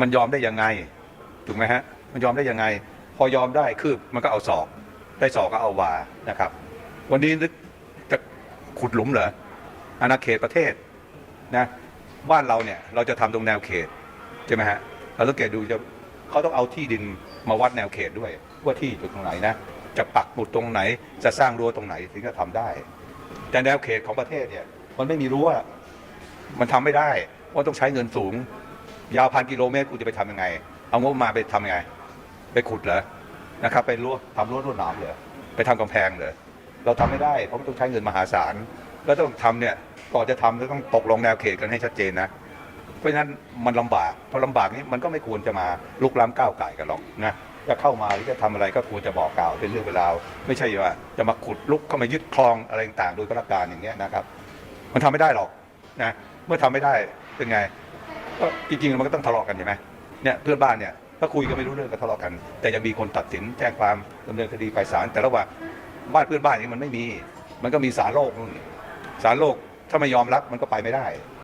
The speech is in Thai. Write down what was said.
มันยอมได้ยังไงถูกไหมฮะมันยอมได้ยังไง พอยอมได้คือมันก็เอาศอก ได้ศอกก็เอาวานะครับ วันนี้นึกจะขุดหลุมเหรออาณาเขตประเทศนะบ้านเราเนี่ยเราจะทำตรงแนวเขตใช่ไหมฮะเราสังเกตดูจะเขาต้องเอาที่ดินมาวัดแนวเขตด้วย ว่าที่อยู่ตรงไหนนะจะปักหมุดตรงไหนจะสร้างรั้วตรงไหนถึงจะทำได้ แต่แนวเขตของประเทศเนี่ยมันไม่มีรั้วมันทำไม่ได้ว่าต้องใช้เงินสูง ยาวพันกิโลเมตรกูจะไปทำยังไง เอางบมาไปทำยังไง ไปขุดเหรอนะครับ ไปรั้วทำรั้วรวดหนามเหรอไปทำกำแพงเหรอเราทำไม่ได้เพราะต้องใช้เงินมหาศาลแล้วต้องทำเนี่ยก่อนจะทำก็ต้องตกลงแนวเขตกันให้ชัดเจนนะเพราะฉะนั้นมันลำบากพอลำบากนี้มันก็ไม่ควรจะมาลุกล้ำก้าวไก่กันหรอกนะจะเข้ามาหรือจะทำอะไรก็ควรจะบอกกล่าวเป็นเรื่องเวลาไม่ใช่ว่าจะมาขุดลุกเข้ามายึดคลองอะไรต่างๆโดยประการอย่างเงี้ยนะครับ มันทำไม่ได้หรอกนะเมื่อทำไม่ได้เป็นไง ก็จริงๆมันก็ต้องทะเลาะกันใช่ไหมเนี่ยเพื่อนบ้านเนี่ยถ้าคุยกันไม่รู้เรื่องก็ทะเลาะกัน แต่ยังมีคนตัดสินแจ้งความดำเนินคดีไปศาลแต่ระหว่างบ้านเพื่อนบ้านนี่มันไม่มี มันก็มีศาลโลกนู่นศาลโลกถ้าไม่ยอมรับมันก็ไปไม่ได้